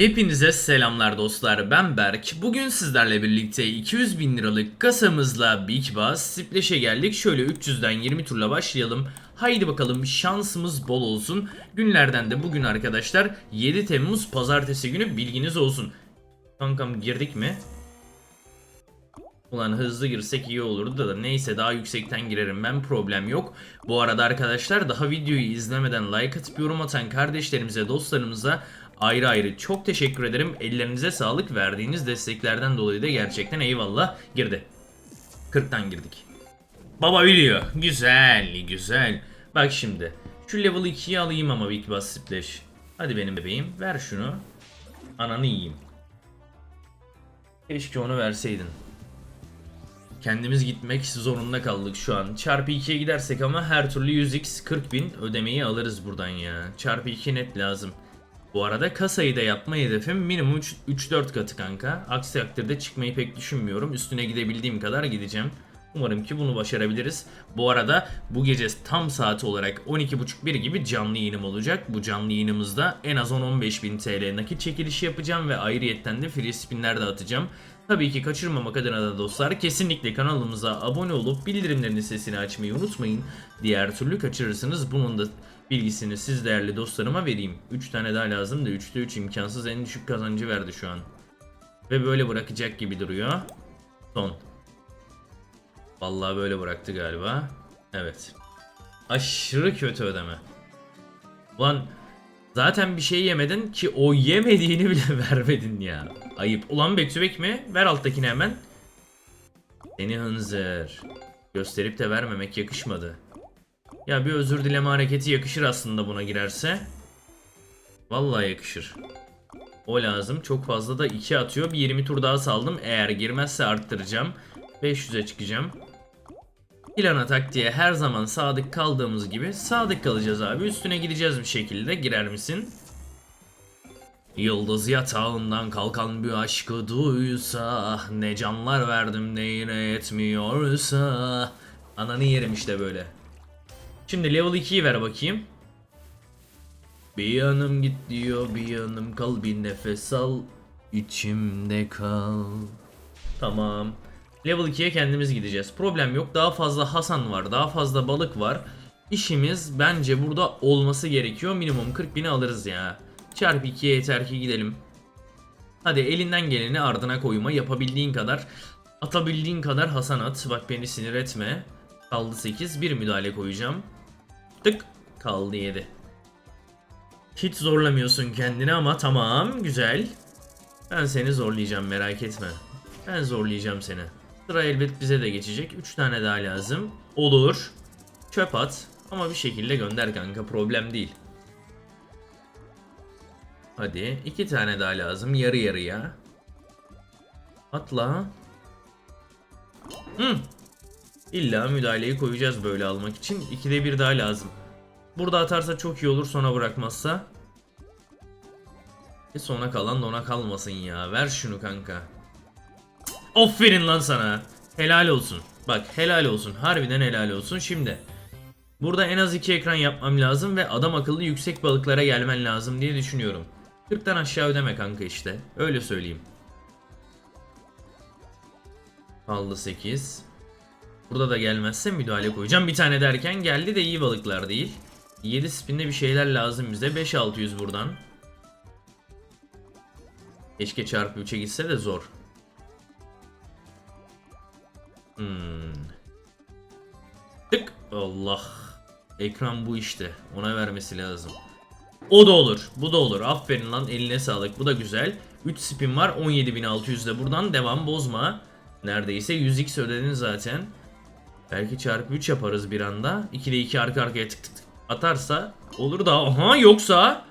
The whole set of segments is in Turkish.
Hepinize selamlar dostlar ben Berk. Bugün sizlerle birlikte 200 bin liralık kasamızla Big Bass Splash'e geldik. Şöyle 300'den 20 turla başlayalım. Haydi bakalım şansımız bol olsun. Günlerden de bugün arkadaşlar 7 Temmuz pazartesi günü bilginiz olsun. Kankam girdik mi? Ulan hızlı girsek iyi olurdu da neyse daha yüksekten girerim ben problem yok. Bu arada arkadaşlar daha videoyu izlemeden like atıp yorum atan kardeşlerimize dostlarımıza ayrı ayrı çok teşekkür ederim. Ellerinize sağlık verdiğiniz desteklerden dolayı da gerçekten eyvallah girdi. 40'tan girdik. Baba biliyor. Güzel güzel. Bak şimdi. Şu level 2'yi alayım ama Big Bass Splash. Hadi benim bebeğim ver şunu. Ananı yiyeyim. Keşke onu verseydin. Kendimiz gitmek zorunda kaldık şu an. Çarpı 2'ye gidersek ama her türlü 100x 40 bin ödemeyi alırız buradan ya. Çarpı 2 net lazım. Bu arada kasayı da yapma hedefim minimum 3-4 katı kanka. Aksi takdirde çıkmayı pek düşünmüyorum. Üstüne gidebildiğim kadar gideceğim. Umarım ki bunu başarabiliriz. Bu arada bu gece tam saati olarak 12.30-1 gibi canlı yayınım olacak. Bu canlı yayınımızda en az 10-15 bin TL nakit çekilişi yapacağım ve ayrıyetten de free spinler de atacağım. Tabii ki kaçırmamak adına da dostlar kesinlikle kanalımıza abone olup bildirimlerin sesini açmayı unutmayın. Diğer türlü kaçırırsınız. Bunun da bilgisini siz değerli dostlarıma vereyim. 3 tane daha lazım da 3'te 3 imkansız en düşük kazancı verdi şu an. Ve böyle bırakacak gibi duruyor. Son. Vallahi böyle bıraktı galiba. Evet. Aşırı kötü ödeme. Ulan zaten bir şey yemedin ki o yemediğini bile vermedin ya. Ayıp. Ulan Bektübek mi? Ver alttakini hemen. Seni hınzır. Gösterip de vermemek yakışmadı. Ya bir özür dileme hareketi yakışır aslında buna girerse. Vallahi yakışır. O lazım. Çok fazla da 2 atıyor. Bir 20 tur daha saldım. Eğer girmezse arttıracağım. 500'e çıkacağım. Plana taktiğe her zaman sadık kaldığımız gibi sadık kalacağız abi. Üstüne gideceğiz bir şekilde. Girer misin? Yıldız yatağından kalkan bir aşkı duysa Ne canlar verdim ne yine yetmiyorsa Ananı yerim işte böyle. Şimdi level 2'yi ver bakayım. Bir yanım git diyor bir yanım kal bir nefes al içimde kal. Tamam. Level 2'ye kendimiz gideceğiz. Problem yok. Daha fazla Hasan var. Daha fazla balık var. İşimiz bence burada olması gerekiyor. Minimum 40 bini alırız ya. Çarpı 2'ye yeter ki gidelim. Hadi elinden geleni ardına koyma. Yapabildiğin kadar. Atabildiğin kadar Hasan at. Bak beni sinir etme. Kaldı 8. Bir müdahale koyacağım. Tık. Kaldı 7. Hiç zorlamıyorsun kendini ama tamam. Güzel. Ben seni zorlayacağım merak etme. Ben zorlayacağım seni. Sıra elbet bize de geçecek. 3 tane daha lazım. Olur. Çöp at. Ama bir şekilde gönder kanka problem değil. Hadi iki tane daha lazım yarı yarıya. Atla. Hı. İlla müdahaleyi koyacağız böyle almak için. İkide bir daha lazım. Burada atarsa çok iyi olur sona bırakmazsa. E sona kalan dona kalmasın ya. Ver şunu kanka. Aferin lan sana. Helal olsun. Bak helal olsun. Harbiden helal olsun. Şimdi burada en az iki ekran yapmam lazım ve adam akıllı yüksek balıklara gelmen lazım diye düşünüyorum. 40'tan aşağı ödeme kanka işte. Öyle söyleyeyim. Kaldı 8. Burada da gelmezse müdahale koyacağım. Bir tane derken geldi de iyi balıklar değil. 7 spinde bir şeyler lazım bize. 5-600 buradan. Keşke çarpı 3'e gitse de zor. Hmm. Tık. Allah. Ekran bu işte. Ona vermesi lazım. O da olur. Bu da olur. Aferin lan eline sağlık. Bu da güzel. 3 spin var. 17.600 de buradan devam bozma. Neredeyse 100x ödedin zaten. Belki çarpı 3 yaparız bir anda. 2'de 2 arka arkaya tık tık tık atarsa olur da aha yoksa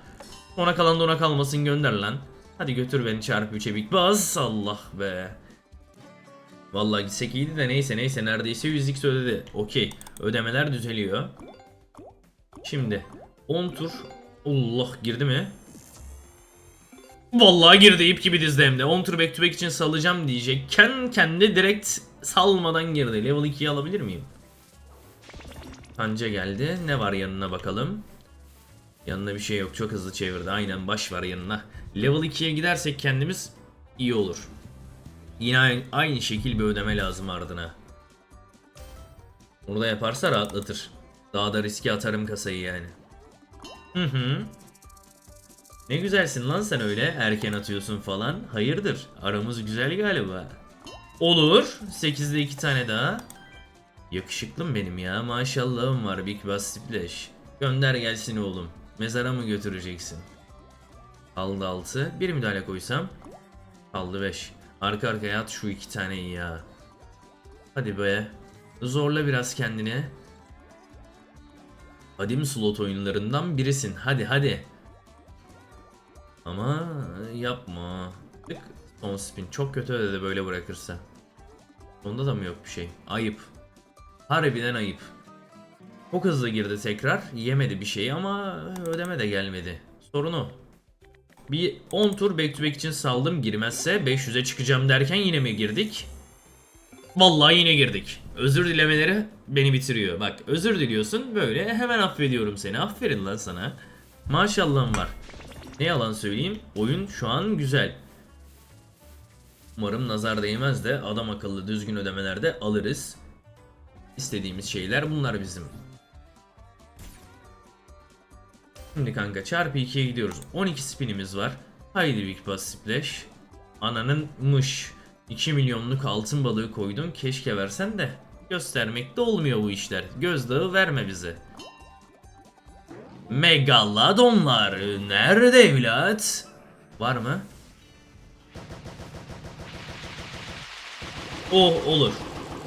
ona kalan da ona kalmasın gönder lan. Hadi götür beni çarpı 3'e Big Buzz. Allah be. Vallahi gitsek iyiydi de neyse neyse neredeyse 100x ödedi. Okey. Ödemeler düzeliyor. Şimdi 10 tur. Allah girdi mi? Vallahi girdi ip gibi dizdi de. 10 tur back to back için salacağım diyecekken kendi direkt salmadan girdi. Level 2'yi alabilir miyim? Kanca geldi. Ne var yanına bakalım. Yanına bir şey yok. Çok hızlı çevirdi. Aynen baş var yanına. Level 2'ye gidersek kendimiz iyi olur. Yine aynı, aynı şekil bir ödeme lazım ardına. Onu da yaparsa rahatlatır. Daha da riske atarım kasayı yani. Hı hı. Ne güzelsin lan sen öyle erken atıyorsun falan. Hayırdır? Aramız güzel galiba. Olur. 8'de 2 tane daha. Yakışıklım benim ya. Maşallahım var Big Bass. Gönder gelsin oğlum. Mezara mı götüreceksin? Kaldı 6. Bir müdahale koysam. Kaldı 5. Arka arkaya at şu iki taneyi ya. Hadi be. Zorla biraz kendini. Kadim slot oyunlarından birisin. Hadi hadi. Ama yapma. Son spin. Çok kötü ödedi böyle bırakırsa. Onda da mı yok bir şey? Ayıp. Harbiden ayıp. Çok hızlı girdi tekrar. Yemedi bir şey ama ödeme de gelmedi. Sorun o. Bir 10 tur back to back için saldım girmezse 500'e çıkacağım derken yine mi girdik? Vallahi yine girdik. Özür dilemeleri beni bitiriyor. Bak özür diliyorsun böyle hemen affediyorum seni. Aferin lan sana. Maşallahım var. Ne yalan söyleyeyim oyun şu an güzel. Umarım nazar değmez de adam akıllı düzgün ödemelerde alırız. İstediğimiz şeyler bunlar bizim. Şimdi kanka çarpı 2'ye gidiyoruz. 12 spinimiz var. Haydi Big Bass Splash. Ananın mış. 2 milyonluk altın balığı koydun. Keşke versen de. Göstermekte olmuyor bu işler. Gözdağı verme bize. Megalodonlar. Nerede evlat? Var mı? Oh olur.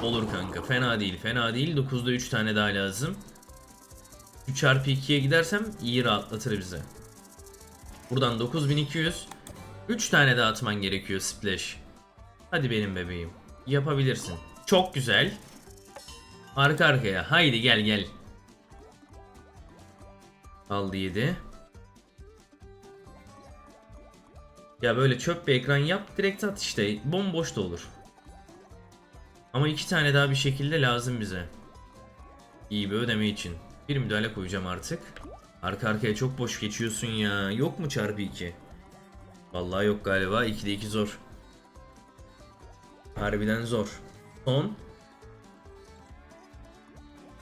Olur kanka. Fena değil. Fena değil. 9'da 3 tane daha lazım. 3 çarpı 2'ye gidersem iyi rahatlatır bize. Buradan 9200. 3 tane daha atman gerekiyor splash. Hadi benim bebeğim. Yapabilirsin. Çok güzel. Arka arkaya. Haydi gel gel. Aldı 7. Ya böyle çöp bir ekran yap direkt at işte. Bomboş da olur. Ama iki tane daha bir şekilde lazım bize. İyi bir ödeme için. Bir müdahale koyacağım artık. Arka arkaya çok boş geçiyorsun ya. Yok mu çarpı 2? Vallahi yok galiba. 2'de 2 zor. Harbiden zor. Son.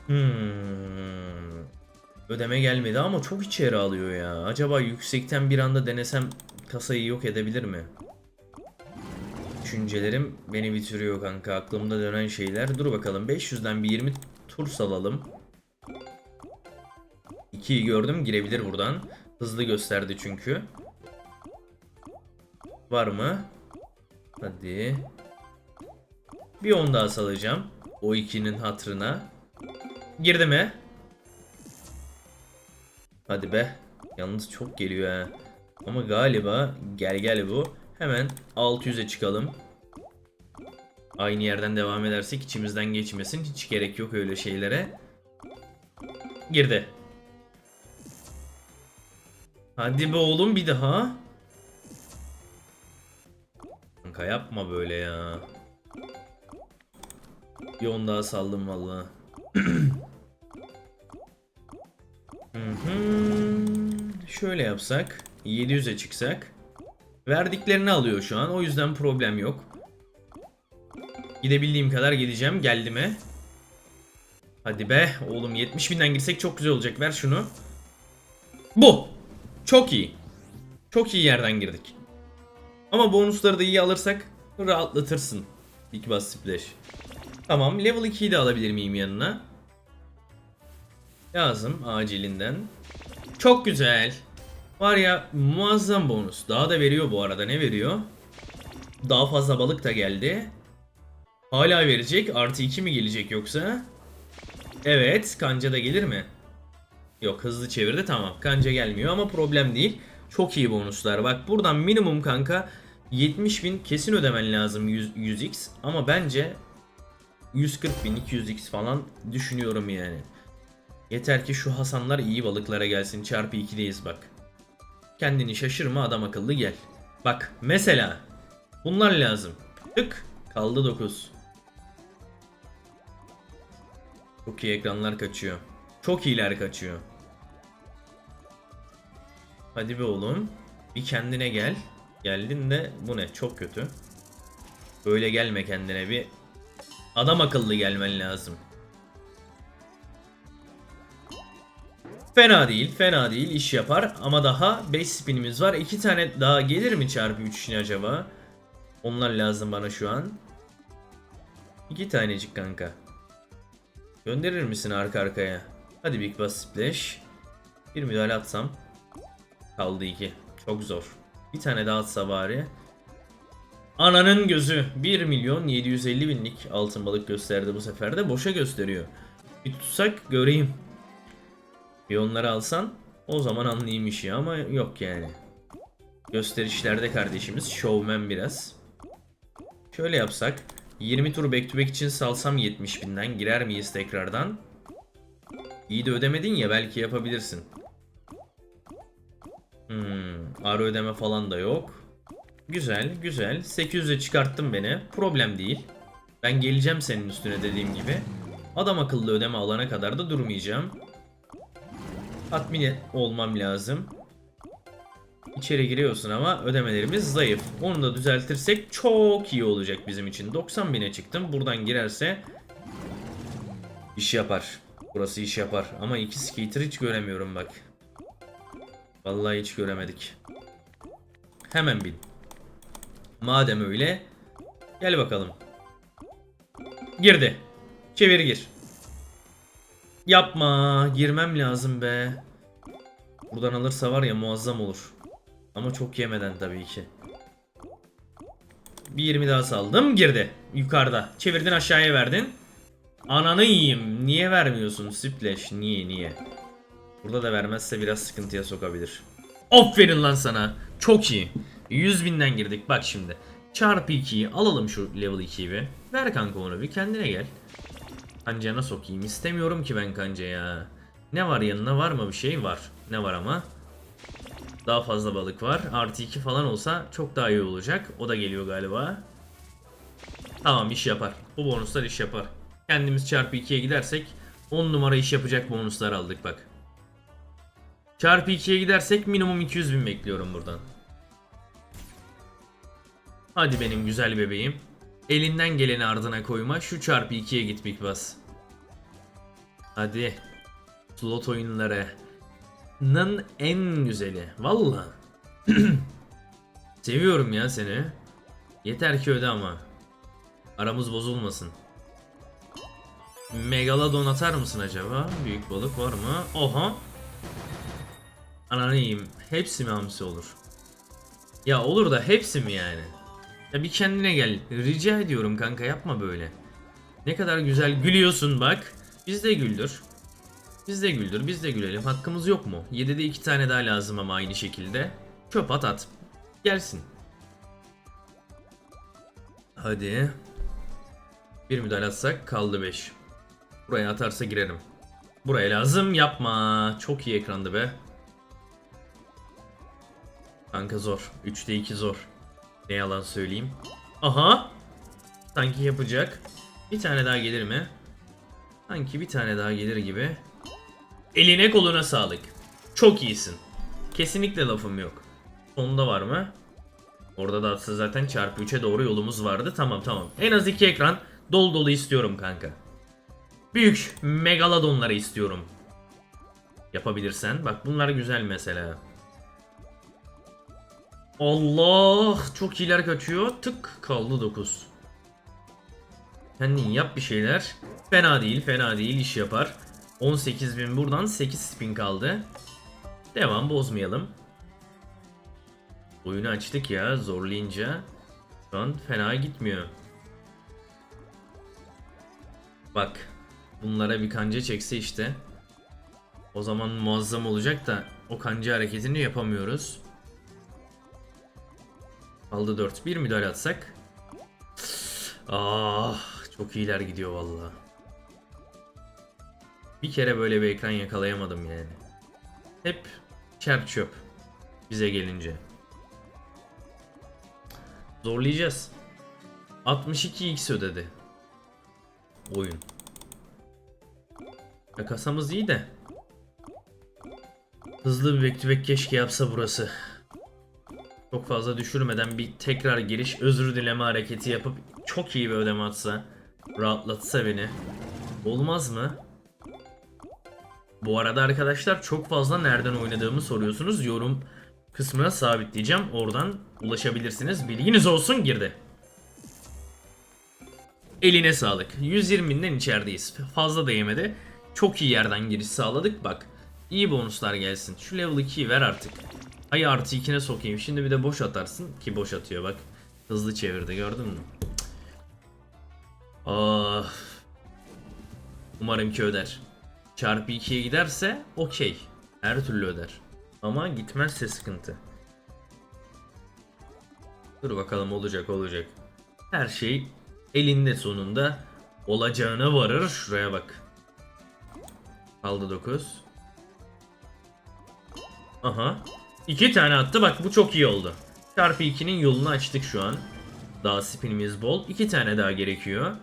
Hmm. Ödeme gelmedi ama çok içeri alıyor ya. Acaba yüksekten bir anda denesem kasayı yok edebilir mi? Düşüncelerim beni bitiriyor kanka. Aklımda dönen şeyler. Dur bakalım 500'den bir 20 tur salalım. 2'yi gördüm girebilir buradan. Hızlı gösterdi çünkü. Var mı? Hadi. Bir 10 daha salacağım. O 2'nin hatırına. Girdi mi? Hadi be. Yalnız çok geliyor ha. Ama galiba gel gel bu. Hemen 600'e çıkalım. Aynı yerden devam edersek içimizden geçmesin. Hiç gerek yok öyle şeylere. Girdi. Hadi be oğlum bir daha. Kanka yapma böyle ya. Bir on daha saldım valla. Şöyle yapsak. 700'e çıksak. Verdiklerini alıyor şu an. O yüzden problem yok. Gidebildiğim kadar gideceğim. Geldi mi? Hadi be. Oğlum 70 binden girsek çok güzel olacak. Ver şunu. Bu. Çok iyi. Çok iyi yerden girdik. Ama bonusları da iyi alırsak rahatlatırsın. Big Bass Splash. Tamam. Level 2'yi de alabilir miyim yanına? Lazım acilinden. Çok güzel. Var ya muazzam bonus. Daha da veriyor bu arada. Ne veriyor? Daha fazla balık da geldi. Hala verecek. Artı 2 mi gelecek yoksa? Evet. Kanca da gelir mi? Yok hızlı çevirdi tamam. Kanca gelmiyor ama problem değil. Çok iyi bonuslar. Bak buradan minimum kanka 70 bin kesin ödemen lazım 100, 100x. Ama bence 140 bin 200x falan düşünüyorum yani. Yeter ki şu Hasanlar iyi balıklara gelsin. Çarpı 2'deyiz bak. Kendini şaşırma adam akıllı gel. Bak mesela bunlar lazım. Tık kaldı 9. Çok iyi ekranlar kaçıyor. Çok iyiler kaçıyor. Hadi be oğlum. Bir kendine gel. Geldin de bu ne? Çok kötü. Böyle gelme kendine bir. Adam akıllı gelmen lazım. Fena değil, fena değil. iş yapar ama daha 5 spinimiz var. 2 tane daha gelir mi çarpı 3 için acaba? Onlar lazım bana şu an. 2 tanecik kanka. Gönderir misin arka arkaya? Hadi Big Bass Splash. Bir müdahale atsam. Kaldı 2. Çok zor. Bir tane daha atsa bari. Ananın gözü 1 milyon 750 binlik altın balık gösterdi bu sefer de boşa gösteriyor. Bir tutsak göreyim. Bir onları alsan o zaman anlayayım işi ama yok yani. Gösterişlerde kardeşimiz showman biraz. Şöyle yapsak 20 tur back to back için salsam 70 binden girer miyiz tekrardan? İyi de ödemedin ya belki yapabilirsin. Hmm, ara ödeme falan da yok. Güzel, güzel. 800'e çıkarttın beni. Problem değil. Ben geleceğim senin üstüne dediğim gibi. Adam akıllı ödeme alana kadar da durmayacağım. Tatmin olmam lazım. İçeri giriyorsun ama ödemelerimiz zayıf. Onu da düzeltirsek çok iyi olacak bizim için. 90 bine çıktım. Buradan girerse iş yapar. Burası iş yapar. Ama iki skater hiç göremiyorum bak. Vallahi hiç göremedik. Hemen bin. Madem öyle gel bakalım. Girdi. Çevir gir. Yapma. Girmem lazım be. Buradan alırsa var ya muazzam olur. Ama çok yemeden tabii ki. Bir 20 daha saldım. Girdi. Yukarıda. Çevirdin aşağıya verdin. Ananı yiyeyim. Niye vermiyorsun Splash? Niye niye? Burada da vermezse biraz sıkıntıya sokabilir. Aferin lan sana. Çok iyi. 100 binden girdik. Bak şimdi. Çarpı 2'yi alalım şu level 2'yi bir. Ver kanka onu bir kendine gel. Kancana sokayım. İstemiyorum ki ben kanca ya. Ne var yanına var mı bir şey? Var. Ne var ama? Daha fazla balık var. Artı 2 falan olsa çok daha iyi olacak. O da geliyor galiba. Tamam iş yapar. Bu bonuslar iş yapar. Kendimiz çarpı 2'ye gidersek 10 numara iş yapacak bonuslar aldık bak. Çarpı 2'ye gidersek minimum 200 bin bekliyorum buradan. Hadi benim güzel bebeğim. Elinden geleni ardına koyma. Şu çarpı 2'ye git Big Boss. Hadi. Slot oyunları. Nın en güzeli. Valla. Seviyorum ya seni. Yeter ki öde ama. Aramız bozulmasın. Megalodon atar mısın acaba? Büyük balık var mı? Oha. Ananı yiyeyim. Hepsi mi hamsi olur? Ya olur da hepsi mi yani? Ya bir kendine gel. Rica ediyorum kanka yapma böyle. Ne kadar güzel gülüyorsun bak. Biz de güldür. Biz de güldür, biz de gülelim. Hakkımız yok mu? 7'de 2 tane daha lazım ama aynı şekilde. Çöp at at. Gelsin. Hadi. Bir müdahale atsak kaldı 5. Buraya atarsa girerim. Buraya lazım yapma. Çok iyi ekrandı be. Kanka zor. 3'te 2 zor. Ne yalan söyleyeyim. Aha. Sanki yapacak. Bir tane daha gelir mi? Sanki bir tane daha gelir gibi. Eline koluna sağlık. Çok iyisin. Kesinlikle lafım yok. Sonunda var mı? Orada da atsa zaten çarpı 3'e doğru yolumuz vardı. Tamam tamam. En az iki ekran dolu dolu istiyorum kanka. Büyük megalodonları istiyorum. Yapabilirsen. Bak bunlar güzel mesela. Allah çok iyiler kaçıyor. Tık kaldı 9. Kendin yap bir şeyler. Fena değil fena değil iş yapar. 18.000 buradan 8 spin kaldı. Devam bozmayalım. Oyunu açtık ya zorlayınca. Şu an fena gitmiyor. Bak. Bunlara bir kanca çekse işte. O zaman muazzam olacak da o kanca hareketini yapamıyoruz. Aldı 4. Bir müdahale atsak. Ah, çok iyiler gidiyor vallahi. Bir kere böyle bir ekran yakalayamadım yani. Hep çerp çöp bize gelince. Zorlayacağız. 62x ödedi. Oyun. Ya kasamız iyi de. Hızlı bir back to back keşke yapsa burası. Çok fazla düşürmeden bir tekrar giriş özür dileme hareketi yapıp çok iyi bir ödeme atsa. Rahatlatsa beni. Olmaz mı? Bu arada arkadaşlar çok fazla nereden oynadığımı soruyorsunuz. Yorum kısmına sabitleyeceğim. Oradan ulaşabilirsiniz. Bilginiz olsun girdi. Eline sağlık. 120 binden içerideyiz. Fazla da. Çok iyi yerden giriş sağladık. Bak iyi bonuslar gelsin. Şu level 2'yi ver artık. Ay artı 2'ne sokayım. Şimdi bir de boş atarsın. Ki boş atıyor bak. Hızlı çevirdi gördün mü? Ah. Umarım ki öder. Çarpı 2'ye giderse okey. Her türlü öder. Ama gitmezse sıkıntı. Dur bakalım olacak olacak. Her şey elinde sonunda olacağına varır. Şuraya bak. Kaldı 9. Aha. İki tane attı. Bak bu çok iyi oldu. Çarpı 2'nin yolunu açtık şu an. Daha spinimiz bol. İki tane daha gerekiyor.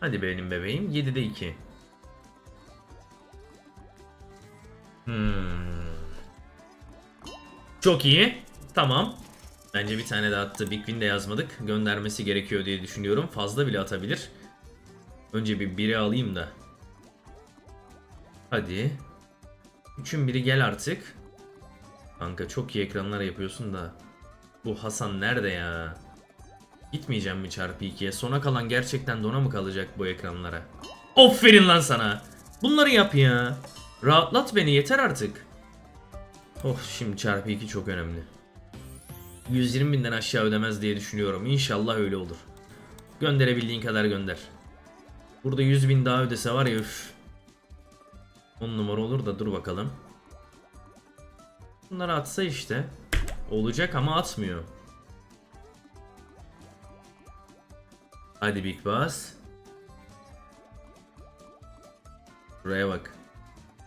Hadi benim bebeğim. 7'de 2. Hmm. Çok iyi. Tamam. Bence bir tane daha attı. Big Win de yazmadık. Göndermesi gerekiyor diye düşünüyorum. Fazla bile atabilir. Önce bir biri alayım da. Hadi. Üçün biri gel artık. Kanka çok iyi ekranlar yapıyorsun da. Bu Hasan nerede ya? Gitmeyeceğim mi çarpı 2'ye? Sona kalan gerçekten dona mı kalacak bu ekranlara? Aferin lan sana. Bunları yap ya. Rahatlat beni yeter artık. Oh şimdi çarpı 2 çok önemli. 120 binden aşağı ödemez diye düşünüyorum. İnşallah öyle olur. Gönderebildiğin kadar gönder. Burada 100 bin daha ödese var ya üf. 10 numara olur da dur bakalım. Bunları atsa işte. Olacak ama atmıyor. Hadi Big Boss. Buraya bak.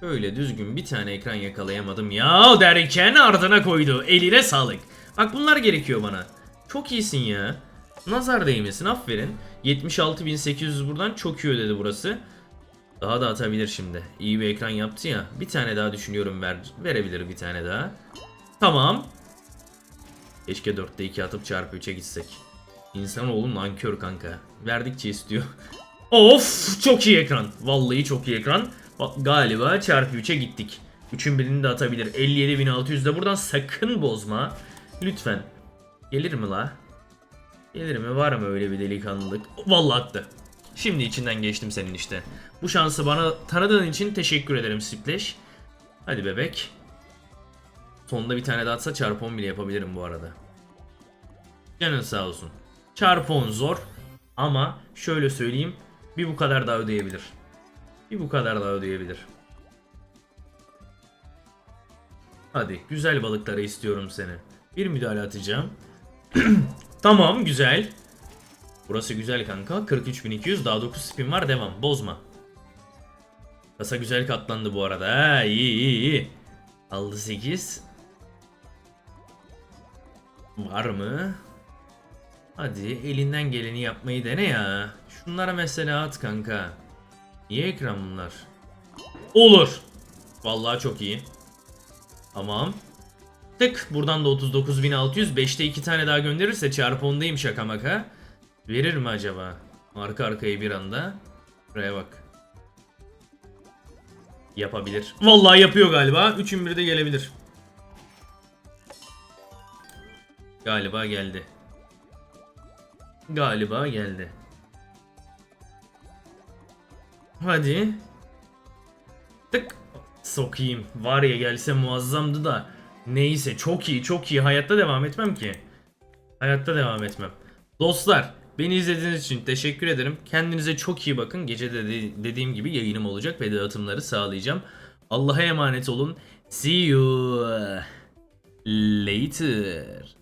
Öyle düzgün bir tane ekran yakalayamadım ya derken ardına koydu. Eline sağlık. Bak bunlar gerekiyor bana. Çok iyisin ya. Nazar değmesin aferin. 76.800 buradan çok iyi ödedi burası. Daha da atabilir şimdi. İyi bir ekran yaptı ya. Bir tane daha düşünüyorum ver, verebilir bir tane daha. Tamam. Keşke 4'te 2 atıp çarpı 3'e gitsek. İnsanoğlu nankör kanka. Verdikçe istiyor. of çok iyi ekran. Vallahi çok iyi ekran. Bak, Galiba çarpı 3'e gittik. 3'ün birini de atabilir. 57.600'de buradan sakın bozma. Lütfen. Gelir mi la? Gelir mi? Var mı öyle bir delikanlılık? Vallahi attı. Şimdi içinden geçtim senin işte. Bu şansı bana tanıdığın için teşekkür ederim Splash. Hadi bebek. Sonunda bir tane daha atsa çarpı 10 bile yapabilirim bu arada. Canın sağ olsun. Çarpı 10 zor. Ama şöyle söyleyeyim. Bir bu kadar daha ödeyebilir. Bir bu kadar daha ödeyebilir. Hadi güzel balıklara istiyorum seni. Bir müdahale atacağım. tamam güzel. Burası güzel kanka. 43.200 daha 9 spin var devam. Bozma. Kasa güzel katlandı bu arada. Ha, iyi iyi iyi. Aldı 8. Var mı? Hadi elinden geleni yapmayı dene ya. Şunlara mesela at kanka. Niye ekran bunlar? Olur. Vallahi çok iyi. Tamam. Tık buradan da 39.600 5'te 2 tane daha gönderirse çarpı 10'dayım şaka maka. Verir mi acaba? Arka arkaya bir anda. Buraya bak. Yapabilir. Vallahi yapıyor galiba. 3'ün biri de gelebilir. Galiba geldi. Galiba geldi. Hadi. Tık. Sokayım. Var ya gelse muazzamdı da. Neyse çok iyi çok iyi. Hayatta devam etmem ki. Hayatta devam etmem. Dostlar beni izlediğiniz için teşekkür ederim. Kendinize çok iyi bakın. Gece de de- dediğim gibi yayınım olacak ve dağıtımları sağlayacağım. Allah'a emanet olun. See you later.